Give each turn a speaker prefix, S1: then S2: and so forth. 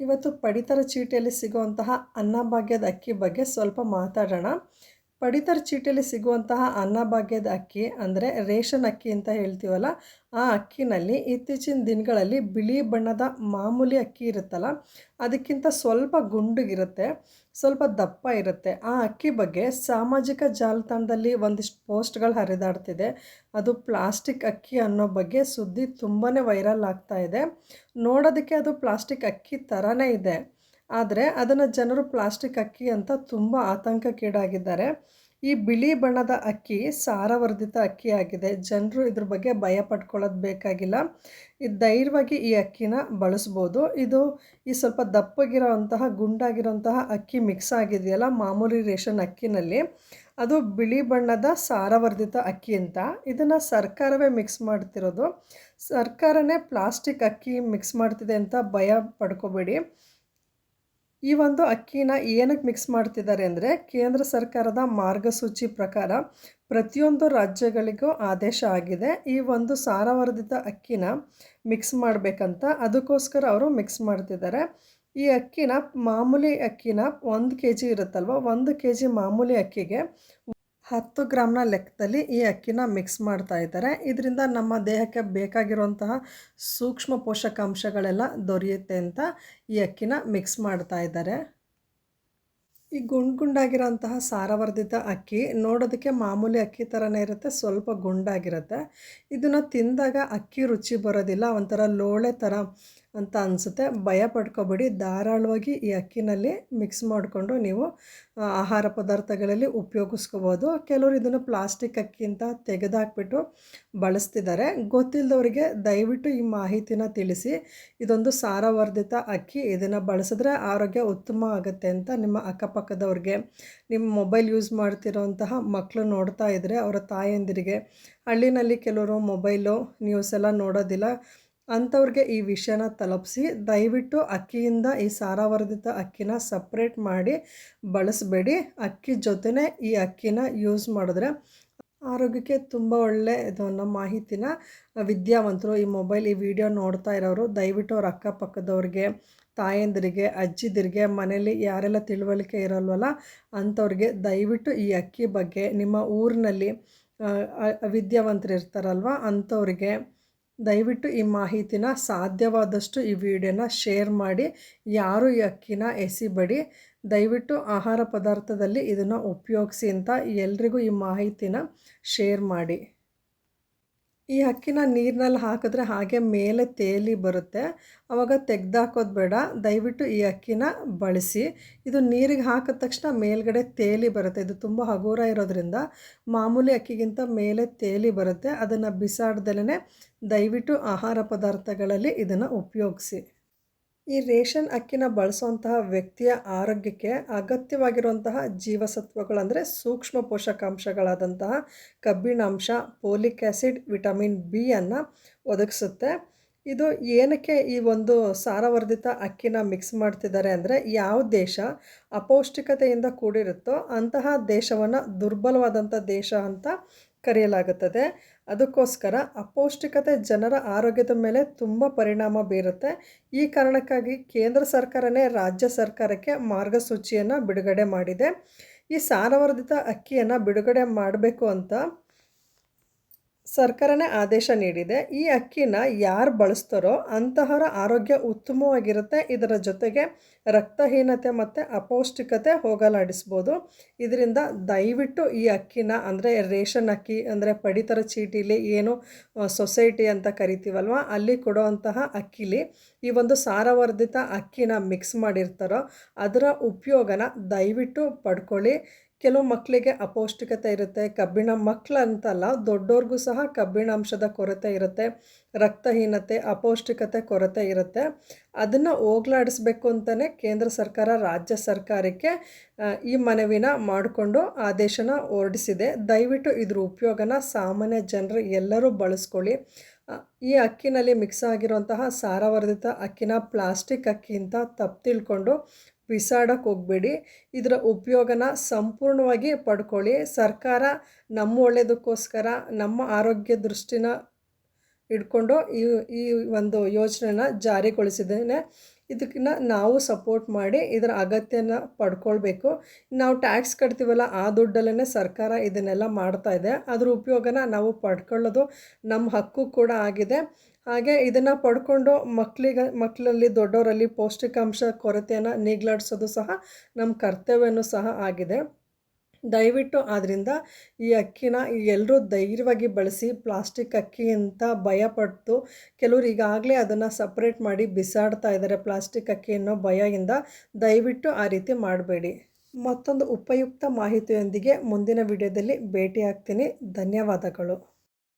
S1: ಇವತ್ತು ಪಡಿತರ ಚೀಟಿಯಲ್ಲಿ ಸಿಗುವಂತಹ ಅನ್ನಭಾಗ್ಯದ ಅಕ್ಕಿ ಬಗ್ಗೆ ಸ್ವಲ್ಪ ಮಾತಾಡೋಣ. ಪಡಿತರ ಚೀಟಿಯಲ್ಲಿ ಸಿಗುವಂತಹ ಅನ್ನಭಾಗ್ಯದ ಅಕ್ಕಿ ಅಂದರೆ ರೇಷನ್ ಅಕ್ಕಿ ಅಂತ ಹೇಳ್ತೀವಲ್ಲ, ಆ ಅಕ್ಕಿನಲ್ಲಿ ಇತ್ತೀಚಿನ ದಿನಗಳಲ್ಲಿ ಬಿಳಿ ಬಣ್ಣದ ಮಾಮೂಲಿ ಅಕ್ಕಿ ಇರುತ್ತಲ್ಲ, ಅದಕ್ಕಿಂತ ಸ್ವಲ್ಪ ಗುಂಡುಗಿರುತ್ತೆ, ಸ್ವಲ್ಪ ದಪ್ಪ ಇರುತ್ತೆ. ಆ ಅಕ್ಕಿ ಬಗ್ಗೆ ಸಾಮಾಜಿಕ ಜಾಲತಾಣದಲ್ಲಿ ಒಂದಿಷ್ಟು ಪೋಸ್ಟ್ಗಳು ಹರಿದಾಡ್ತಿದೆ. ಅದು ಪ್ಲಾಸ್ಟಿಕ್ ಅಕ್ಕಿ ಅನ್ನೋ ಬಗ್ಗೆ ಸುದ್ದಿ ತುಂಬಾ ವೈರಲ್ ಆಗ್ತಾ ಇದೆ. ನೋಡೋದಕ್ಕೆ ಅದು ಪ್ಲಾಸ್ಟಿಕ್ ಅಕ್ಕಿ ಥರನೇ ಇದೆ. ಆದರೆ ಅದನ್ನು ಜನರು ಪ್ಲಾಸ್ಟಿಕ್ ಅಕ್ಕಿ ಅಂತ ತುಂಬ ಆತಂಕಕ್ಕೀಡಾಗಿದ್ದಾರೆ. ಈ ಬಿಳಿ ಬಣ್ಣದ ಅಕ್ಕಿ ಸಾರವರ್ಧಿತ ಅಕ್ಕಿ ಆಗಿದೆ. ಜನರು ಇದ್ರ ಬಗ್ಗೆ ಭಯ ಪಡ್ಕೊಳ್ಳೋದು ಬೇಕಾಗಿಲ್ಲ. ಇದು ಧೈರ್ಯವಾಗಿ ಈ ಅಕ್ಕಿನ ಬಳಸ್ಬೋದು. ಇದು ಈ ಸ್ವಲ್ಪ ದಪ್ಪಗಿರೋಂತಹ ಗುಂಡಾಗಿರೋಂತಹ ಅಕ್ಕಿ ಮಿಕ್ಸ್ ಆಗಿದೆಯಲ್ಲ, ಮಾಮೂಲಿ ರೇಷನ್ ಅಕ್ಕಿನಲ್ಲಿ. ಅದು ಬಿಳಿ ಬಣ್ಣದ ಸಾರವರ್ಧಿತ ಅಕ್ಕಿ ಅಂತ. ಇದನ್ನು ಸರ್ಕಾರವೇ ಮಿಕ್ಸ್ ಮಾಡ್ತಿರೋದು. ಸರ್ಕಾರನೇ ಪ್ಲಾಸ್ಟಿಕ್ ಅಕ್ಕಿ ಮಿಕ್ಸ್ ಮಾಡ್ತಿದೆ ಅಂತ ಭಯ ಪಡ್ಕೋಬೇಡಿ. ಈ ಒಂದು ಅಕ್ಕಿನ ಏನಕ್ಕೆ ಮಿಕ್ಸ್ ಮಾಡ್ತಿದ್ದಾರೆ ಅಂದರೆ ಕೇಂದ್ರ ಸರ್ಕಾರದ ಮಾರ್ಗಸೂಚಿ ಪ್ರಕಾರ ಪ್ರತಿಯೊಂದು ರಾಜ್ಯಗಳಿಗೂ ಆದೇಶ ಆಗಿದೆ. ಈ ಒಂದು ಸಾರವರ್ಧಿತ ಅಕ್ಕಿನ ಮಿಕ್ಸ್ ಮಾಡಬೇಕಂತ ಅದಕ್ಕೋಸ್ಕರ ಅವರು ಮಿಕ್ಸ್ ಮಾಡ್ತಿದ್ದಾರೆ. ಈ ಅಕ್ಕಿನ ಮಾಮೂಲಿ ಅಕ್ಕಿನ ಒಂದು ಕೆ ಜಿ ಇರುತ್ತಲ್ವ, ಒಂದು ಕೆ ಜಿ ಮಾಮೂಲಿ ಅಕ್ಕಿಗೆ ಹತ್ತು ಗ್ರಾಮ್ನ ಲೆಕ್ಕದಲ್ಲಿ ಈ ಅಕ್ಕಿನ ಮಿಕ್ಸ್ ಮಾಡ್ತಾ ಇದ್ದಾರೆ. ಇದರಿಂದ ನಮ್ಮ ದೇಹಕ್ಕೆ ಬೇಕಾಗಿರುವಂತಹ ಸೂಕ್ಷ್ಮ ಪೋಷಕಾಂಶಗಳೆಲ್ಲ ದೊರೆಯುತ್ತೆ ಅಂತ ಈ ಅಕ್ಕಿನ ಮಿಕ್ಸ್ ಮಾಡ್ತಾ ಇದ್ದಾರೆ. ಈ ಗುಂಡು ಗುಂಡಾಗಿರೋಂತಹ ಸಾರವರ್ಧಿತ ಅಕ್ಕಿ ನೋಡೋದಕ್ಕೆ ಮಾಮೂಲಿ ಅಕ್ಕಿ ಥರನೇ ಇರುತ್ತೆ, ಸ್ವಲ್ಪ ಗುಂಡಾಗಿರುತ್ತೆ. ಇದನ್ನು ತಿಂದಾಗ ಅಕ್ಕಿ ರುಚಿ ಬರೋದಿಲ್ಲ, ಒಂಥರ ಲೋಳೆ ಥರ ಅಂತ ಅನಿಸುತ್ತೆ. ಭಯ ಪಡ್ಕೊಬೇಡಿ. ಧಾರಾಳವಾಗಿ ಈ ಅಕ್ಕಿನಲ್ಲಿ ಮಿಕ್ಸ್ ಮಾಡಿಕೊಂಡು ನೀವು ಆಹಾರ ಪದಾರ್ಥಗಳಲ್ಲಿ ಉಪಯೋಗಿಸ್ಕೋಬೋದು. ಕೆಲವರು ಇದನ್ನು ಪ್ಲಾಸ್ಟಿಕ್ ಅಕ್ಕಿ ಅಂತ ತೆಗೆದಾಕ್ಬಿಟ್ಟು ಬಳಸ್ತಿದ್ದಾರೆ. ಗೊತ್ತಿಲ್ಲದವರಿಗೆ ದಯವಿಟ್ಟು ಈ ಮಾಹಿತಿನ ತಿಳಿಸಿ. ಇದೊಂದು ಸಾರವರ್ಧಿತ ಅಕ್ಕಿ. ಇದನ್ನು ಬಳಸಿದ್ರೆ ಆರೋಗ್ಯ ಉತ್ತಮ ಆಗುತ್ತೆ ಅಂತ ನಿಮ್ಮ ಅಕ್ಕಪಕ್ಕದವ್ರಿಗೆ. ನಿಮ್ಮ ಮೊಬೈಲ್ ಯೂಸ್ ಮಾಡ್ತಿರೋಂತಹ ಮಕ್ಕಳು ನೋಡ್ತಾ ಇದ್ದರೆ ಅವರ ತಾಯಂದಿರಿಗೆ. ಹಳ್ಳಿನಲ್ಲಿ ಕೆಲವರು ಮೊಬೈಲು ನ್ಯೂಸ್ ಎಲ್ಲ ನೋಡೋದಿಲ್ಲ. ಅಂಥವ್ರಿಗೆ ಈ ವಿಷಯನ ತಲುಪಿಸಿ, ದಯವಿಟ್ಟು ಅಕ್ಕಿಯಿಂದ ಈ ಸಾರವರ್ಧಿತ ಅಕ್ಕಿನ ಸಪ್ರೇಟ್ ಮಾಡಿ ಬಳಸಬೇಡಿ. ಅಕ್ಕಿ ಜೊತೆನೇ ಈ ಅಕ್ಕಿನ ಯೂಸ್ ಮಾಡಿದ್ರೆ ಆರೋಗ್ಯಕ್ಕೆ ತುಂಬ ಒಳ್ಳೆ ಇದು ಮಾಹಿತಿನ ವಿದ್ಯಾವಂತರು ಈ ಮೊಬೈಲ್ ಈ ವಿಡಿಯೋ ನೋಡ್ತಾ ಇರೋರು, ದಯವಿಟ್ಟು ಅವ್ರ ಅಕ್ಕಪಕ್ಕದವ್ರಿಗೆ ತಾಯಂದಿರಿಗೆ, ಅಜ್ಜಿದಿರಿಗೆ ಮನೇಲಿ ಯಾರೆಲ್ಲ ತಿಳುವಳಿಕೆ ಇರೋಲ್ವಲ್ಲ, ಅಂಥವ್ರಿಗೆ ದಯವಿಟ್ಟು ಈ ಅಕ್ಕಿ ಬಗ್ಗೆ ನಿಮ್ಮ ಊರಿನಲ್ಲಿ ವಿದ್ಯಾವಂತರು ಇರ್ತಾರಲ್ವ ಅಂಥವ್ರಿಗೆ ದಯವಿಟ್ಟು ಈ ಮಾಹಿತಿನ ಸಾಧ್ಯವಾದಷ್ಟು ಈ ವಿಡಿಯೋನ ಶೇರ್ ಮಾಡಿ, ಯಾರು ಈ ಅಕ್ಕಿನ ಎಸಿಬೇಡಿ. ದಯವಿಟ್ಟು ಆಹಾರ ಪದಾರ್ಥದಲ್ಲಿ ಇದನ್ನು ಉಪಯೋಗಿಸಿ ಅಂತ ಎಲ್ರಿಗೂ ಈ ಮಾಹಿತಿನ ಶೇರ್ ಮಾಡಿ. ಈ ಅಕ್ಕಿನ ನೀರಿನಲ್ಲಿ ಹಾಕಿದ್ರೆ ಹಾಗೆ ಮೇಲೆ ತೇಲಿ ಬರುತ್ತೆ. ಆವಾಗ ತೆಗ್ದಾಕೋದು ಬೇಡ. ದಯವಿಟ್ಟು ಈ ಅಕ್ಕಿನ ಬಳಸಿ. ಇದು ನೀರಿಗೆ ಹಾಕಿದ ತಕ್ಷಣ ಮೇಲ್ಗಡೆ ತೇಲಿ ಬರುತ್ತೆ. ಇದು ತುಂಬ ಹಗುರ ಇರೋದ್ರಿಂದ ಮಾಮೂಲಿ ಅಕ್ಕಿಗಿಂತ ಮೇಲೆ ತೇಲಿ ಬರುತ್ತೆ. ಅದನ್ನು ಬಿಸಾಡ್ದಲೇ ದಯವಿಟ್ಟು ಆಹಾರ ಪದಾರ್ಥಗಳಲ್ಲಿ ಇದನ್ನು ಉಪಯೋಗಿಸಿ. ಈ ರೇಷನ್ ಅಕ್ಕಿನ ಬಳಸುವಂತಹ ವ್ಯಕ್ತಿಯ ಆರೋಗ್ಯಕ್ಕೆ ಅಗತ್ಯವಾಗಿರುವಂತಹ ಜೀವಸತ್ವಗಳು ಅಂದರೆ ಸೂಕ್ಷ್ಮ ಪೋಷಕಾಂಶಗಳಾದಂತಹ ಕಬ್ಬಿಣಾಂಶ ಪೋಲಿಕ್ ಆ್ಯಸಿಡ್ ವಿಟಮಿನ್ ಬಿ ಅನ್ನು ಒದಗಿಸುತ್ತೆ. ಇದು ಏನಕ್ಕೆ ಈ ಒಂದು ಸಾರವರ್ಧಿತ ಅಕ್ಕಿನ ಮಿಕ್ಸ್ ಮಾಡ್ತಿದ್ದಾರೆ ಅಂದರೆ ಯಾವ ದೇಶ ಅಪೌಷ್ಟಿಕತೆಯಿಂದ ಕೂಡಿರುತ್ತೋ ಅಂತಹ ದೇಶವನ್ನು ದುರ್ಬಲವಾದಂಥ ದೇಶ ಅಂತ ಕರೆಯಲಾಗುತ್ತದೆ. ಅದಕ್ಕೋಸ್ಕರ ಅಪೌಷ್ಟಿಕತೆ ಜನರ ಆರೋಗ್ಯದ ಮೇಲೆ ತುಂಬ ಪರಿಣಾಮ ಬೀರುತ್ತೆ. ಈ ಕಾರಣಕ್ಕಾಗಿ ಕೇಂದ್ರ ಸರ್ಕಾರನೇ ರಾಜ್ಯ ಸರ್ಕಾರಕ್ಕೆ ಮಾರ್ಗಸೂಚಿಯನ್ನು ಬಿಡುಗಡೆ ಮಾಡಿದೆ. ಈ ಸಾರವರ್ಧಿತ ಅಕ್ಕಿಯನ್ನು ಬಿಡುಗಡೆ ಮಾಡಬೇಕು ಅಂತ ಸರ್ಕಾರನೇ ಆದೇಶ ನೀಡಿದೆ, ಈ ಅಕ್ಕಿನ ಯಾರು ಬಳಸ್ತಾರೋ ಅಂತಹವರ ಆರೋಗ್ಯ ಉತ್ತಮವಾಗಿರುತ್ತೆ. ಇದರ ಜೊತೆಗೆ ರಕ್ತಹೀನತೆ ಮತ್ತು ಅಪೌಷ್ಟಿಕತೆ ಹೋಗಲಾಡಿಸ್ಬೋದು. ಇದರಿಂದ ದಯವಿಟ್ಟು ಈ ಅಕ್ಕಿನ, ಅಂದರೆ ರೇಷನ್ ಅಕ್ಕಿ, ಅಂದರೆ ಪಡಿತರ ಚೀಟಿಲಿ ಏನು ಸೊಸೈಟಿ ಅಂತ ಕರಿತೀವಲ್ವ, ಅಲ್ಲಿ ಕೊಡುವಂತಹ ಅಕ್ಕಿಲಿ ಈ ಒಂದು ಸಾರವರ್ಧಿತ ಅಕ್ಕಿನ ಮಿಕ್ಸ್ ಮಾಡಿರ್ತಾರೋ ಅದರ ಉಪಯೋಗನ ದಯವಿಟ್ಟು ಪಡ್ಕೊಳ್ಳಿ. ಕೆಲವು ಮಕ್ಕಳಿಗೆ ಅಪೌಷ್ಟಿಕತೆ ಇರುತ್ತೆ, ಕಬ್ಬಿಣ ಮಕ್ಕಳು ಅಂತಲ್ಲ ದೊಡ್ಡವ್ರಿಗೂ ಸಹ ಕಬ್ಬಿಣಾಂಶದ ಕೊರತೆ ಇರುತ್ತೆ, ರಕ್ತಹೀನತೆ, ಅಪೌಷ್ಟಿಕತೆ ಕೊರತೆ ಇರುತ್ತೆ. ಅದನ್ನು ಹೋಗ್ಲಾಡಿಸ್ಬೇಕು ಅಂತಲೇ ಕೇಂದ್ರ ಸರ್ಕಾರ, ರಾಜ್ಯ ಸರ್ಕಾರಕ್ಕೆ ಈ ಮನವಿನ ಮಾಡಿಕೊಂಡು ಆದೇಶನ ಹೊರಡಿಸಿದೆ. ದಯವಿಟ್ಟು ಇದ್ರ ಉಪಯೋಗನ ಸಾಮಾನ್ಯ ಜನರು ಎಲ್ಲರೂ ಬಳಸ್ಕೊಳ್ಳಿ. ಈ ಅಕ್ಕಿನಲ್ಲಿ ಮಿಕ್ಸ್ ಆಗಿರುವಂತಹ ಸಾರವರ್ಧಿತ ಅಕ್ಕಿನ ಪ್ಲಾಸ್ಟಿಕ್ ಅಕ್ಕಿ ಅಂತ ತಪ್ಪು ತಿಳ್ಕೊಂಡು ಬಿಸಾಡೋಕ್ಕೆ ಹೋಗಬೇಡಿ. ಇದರ ಉಪಯೋಗನ ಸಂಪೂರ್ಣವಾಗಿ ಪಡ್ಕೊಳ್ಳಿ. ಸರ್ಕಾರ ನಮ್ಮ ಒಳ್ಳೆಯದಕ್ಕೋಸ್ಕರ ನಮ್ಮ ಆರೋಗ್ಯ ದೃಷ್ಟಿನ ಇಟ್ಕೊಂಡು ಈ ಈ ಒಂದು ಯೋಜನೆನ ಜಾರಿಗೊಳಿಸಿದ್ದೇನೆ. ಇದಕ್ಕಿನ್ನ ನಾವು ಸಪೋರ್ಟ್ ಮಾಡಿ ಇದರ ಅಗತ್ಯನ ಪಡ್ಕೊಳ್ಬೇಕು. ನಾವು ಟ್ಯಾಕ್ಸ್ ಕಟ್ತೀವಲ್ಲ, ಆ ದುಡ್ಡಲ್ಲೇ ಸರ್ಕಾರ ಇದನ್ನೆಲ್ಲ ಮಾಡ್ತಾ ಇದೆ. ಅದ್ರ ಉಪಯೋಗನ ನಾವು ಪಡ್ಕೊಳ್ಳೋದು ನಮ್ಮ ಹಕ್ಕು ಕೂಡ ಆಗಿದೆ. ಹಾಗೆ ಇದನ್ನು ಪಡ್ಕೊಂಡು ಮಕ್ಕಳಿಗೆ ಮಕ್ಕಳಲ್ಲಿ ದೊಡ್ಡವರಲ್ಲಿ ಪೌಷ್ಟಿಕಾಂಶ ಕೊರತೆಯನ್ನು ನೀಗ್ಲಾಡಿಸೋದು ಸಹ ನಮ್ಮ ಕರ್ತವ್ಯನೂ ಸಹ ಆಗಿದೆ. ದಯವಿಟ್ಟು ಆದ್ದರಿಂದ ಈ ಅಕ್ಕಿನ ಎಲ್ಲರೂ ಧೈರ್ಯವಾಗಿ ಬಳಸಿ ಪ್ಲಾಸ್ಟಿಕ್ ಅಕ್ಕಿ ಅಂತ ಭಯಪಟ್ಟು ಕೆಲವರು ಈಗಾಗಲೇ ಅದನ್ನು ಸಪ್ರೇಟ್ ಮಾಡಿ ಬಿಸಾಡ್ತಾ ಇದ್ದಾರೆ ಪ್ಲಾಸ್ಟಿಕ್ ಅಕ್ಕಿ ಅನ್ನೋ ಭಯದಿಂದ ದಯವಿಟ್ಟು ಆ ರೀತಿ ಮಾಡಬೇಡಿ. ಮತ್ತೊಂದು ಉಪಯುಕ್ತ ಮಾಹಿತಿಯೊಂದಿಗೆ ಮುಂದಿನ ವಿಡಿಯೋದಲ್ಲಿ ಭೇಟಿ ಆಗ್ತೀನಿ ಧನ್ಯವಾದಗಳು.